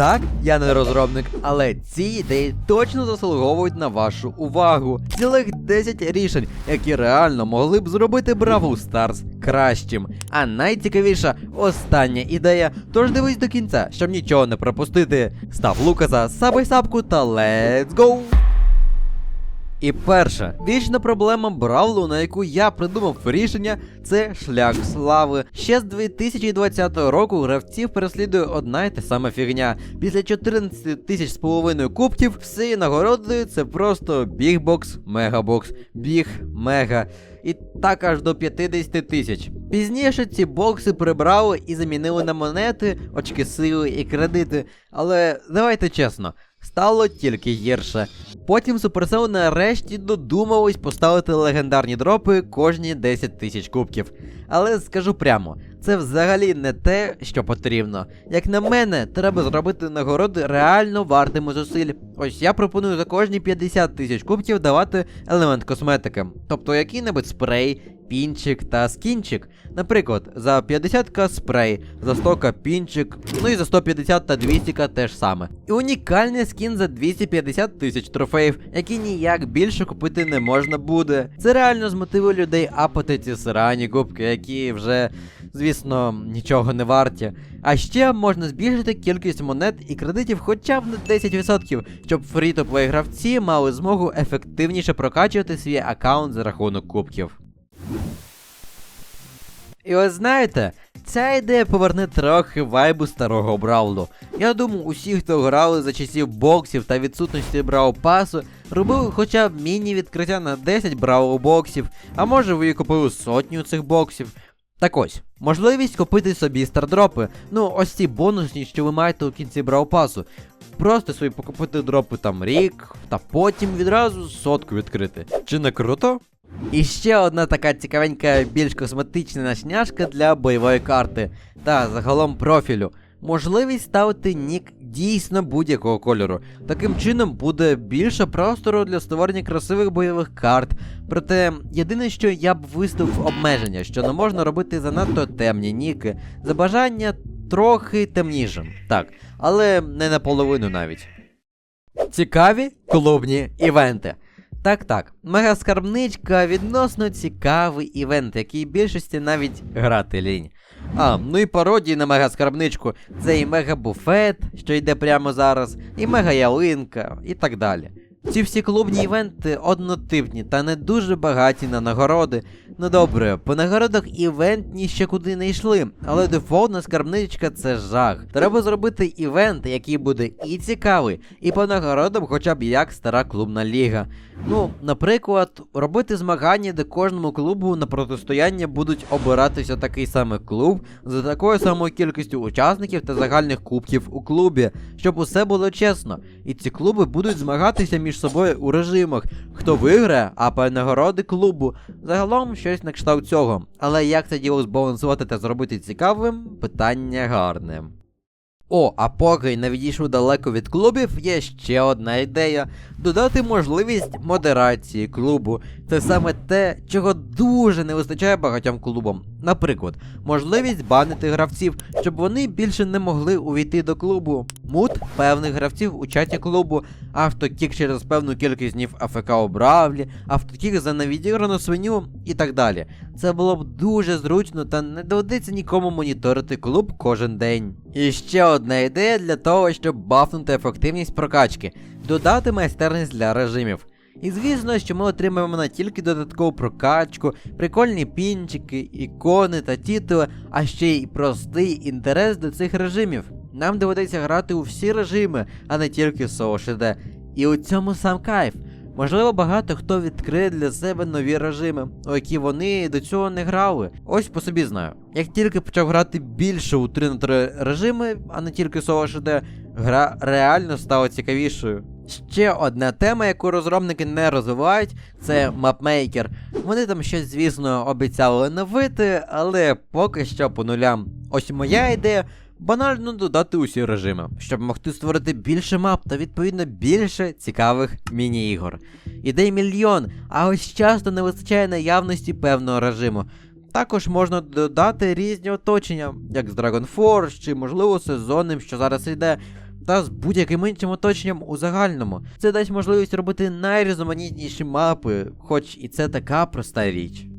Так, я не розробник, але ці ідеї точно заслуговують на вашу увагу. Цілих 10 рішень, які реально могли б зробити Бравл Старс кращим. А найцікавіша остання ідея. Тож дивись до кінця, щоб нічого не пропустити. Став Лукаса, сабай сапку та let's go! І перша вічна проблема Бравлу, на яку я придумав рішення, це шлях слави. Ще з 2020 року гравців переслідує одна й та сама фігня. Після 14 тисяч з половиною кубків всі нагороди це просто бігбокс, мегабокс, біг, мега. І так аж до 50 тисяч. Пізніше ці бокси прибрали і замінили на монети, очки сили і кредити. Але давайте чесно, стало тільки гірше. Потім Supercell нарешті додумались поставити легендарні дропи кожні 10 тисяч кубків. Але скажу прямо, це взагалі не те, що потрібно. Як на мене, треба зробити нагороди реально вартими зусиль. Ось я пропоную за кожні 50 тисяч кубків давати елемент косметики, тобто який-небудь спрей, пінчик та скінчик. Наприклад, за 50к спрей, за 100к пінчик, ну і за 150 та 200к теж саме. І унікальний скін за 250 тисяч трофеїв, які ніяк більше купити не можна буде. Це реально змотивує людей апати ці губки, які вже, звісно, нічого не варті. А ще можна збільшити кількість монет і кредитів хоча б на 10%, щоб фрі-то-плей гравці мали змогу ефективніше прокачувати свій аккаунт за рахунок кубків. І ось знаєте, ця ідея поверне трохи вайбу старого Бравлу. Я думаю, усі, хто грали за часів боксів та відсутності Брау пасу, робили хоча б міні-відкриття на 10 Брау боксів, а може ви і купили сотню цих боксів. Так ось, можливість купити собі стардропи, ну ось ці бонусні, що ви маєте у кінці Браупасу. Просто собі покупити дропи там рік, та потім відразу сотку відкрити. Чи не круто? І ще одна така цікавенька, більш косметична насняшка для бойової карти та загалом профілю. Можливість ставити нік дійсно будь-якого кольору. Таким чином буде більше простору для створення красивих бойових карт. Проте єдине, що я б виставив обмеження, що не можна робити занадто темні ніки, за бажання трохи темнішим. Так, але не наполовину навіть. Цікаві клубні івенти. Так, так, мегаскарбничка відносно цікавий івент, який більшості навіть грати лінь. А, ну і пародії на мегаскарбничку. Це і мегабуфет, що йде прямо зараз, і мега ялинка, і так далі. Ці всі клубні івенти однотипні та не дуже багаті на нагороди. Ну добре, по нагородах івентні ще куди не йшли, але дефолтна скарбничка це жах. Треба зробити івент, який буде і цікавий, і по нагородам хоча б як стара клубна ліга. Ну, наприклад, робити змагання, де кожному клубу на протистояння будуть обиратися такий самий клуб за такою самою кількістю учасників та загальних кубків у клубі, щоб усе було чесно. І ці клуби будуть змагатися між собою у режимах. Хто виграє, апає нагороди клубу. Загалом щось на кшталт цього. Але як це діло збалансувати та зробити цікавим, питання гарне. О, а поки не відійшов далеко від клубів, є ще одна ідея: додати можливість модерації клубу. Це саме те, чого дуже не вистачає багатьом клубам. Наприклад, можливість банити гравців, щоб вони більше не могли увійти до клубу. Мут певних гравців у чаті клубу, автокік через певну кількість днів АФК у Бравлі, автокік за невідіграну свиню і так далі. Це було б дуже зручно та не доведеться нікому моніторити клуб кожен день. І ще одна ідея для того, щоб бафнути ефективність прокачки, додати майстерність для режимів. І звісно, що ми отримаємо не тільки додаткову прокачку, прикольні пінчики, ікони та титули, а ще й простий інтерес до цих режимів. Нам доведеться грати у всі режими, а не тільки соло ШД. І у цьому сам кайф. Можливо, багато хто відкриє для себе нові режими, у які вони до цього не грали. Ось по собі знаю. Як тільки почав грати більше у 3 на 3 режими, а не тільки ШД, гра реально стала цікавішою. Ще одна тема, яку розробники не розвивають, це мапмейкер. Вони там щось, звісно, обіцяли оновити, але поки що по нулям. Ось моя ідея. Банально додати усі режими, щоб могти створити більше мап та відповідно більше цікавих міні-ігор. Ідей мільйон, а ось часто не вистачає наявності певного режиму. Також можна додати різні оточення, як з Dragon Force чи, можливо, сезонним, що зараз йде. та з будь-яким іншим оточенням у загальному. Це дасть можливість робити найрізноманітніші мапи, хоч і це така проста річ.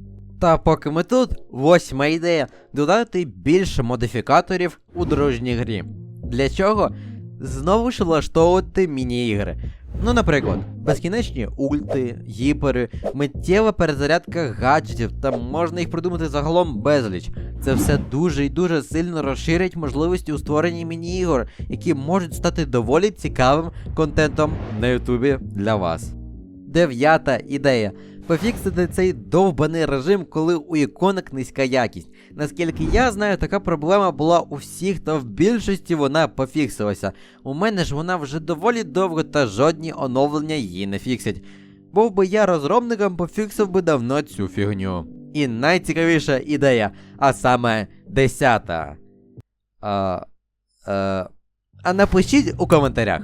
Та поки ми тут, восьма ідея додати більше модифікаторів у дорожній грі. Для чого? Знову ж влаштовувати міні-ігри. Ну, наприклад, безкінечні ульти, гіпери, миттєва перезарядка гаджетів, та можна їх придумати загалом безліч. Це все дуже і дуже сильно розширить можливості у створенні міні-ігор, які можуть стати доволі цікавим контентом на Ютубі для вас. Дев'ята ідея. Пофіксити цей довбаний режим, коли у іконок низька якість. Наскільки я знаю, така проблема була у всіх, та в більшості вона пофіксилася. У мене ж вона вже доволі довго та жодні оновлення її не фіксять. Був би я розробником, пофіксив би давно цю фігню. І найцікавіша ідея, а саме десята. А, а, а напишіть у коментарях.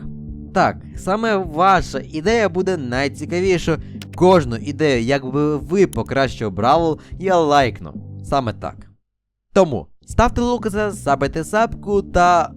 Так, саме ваша ідея буде найцікавішою. Кожну ідею, як би ви покращив Бравл, я лайкну. Саме так. Тому ставте лук за сапку та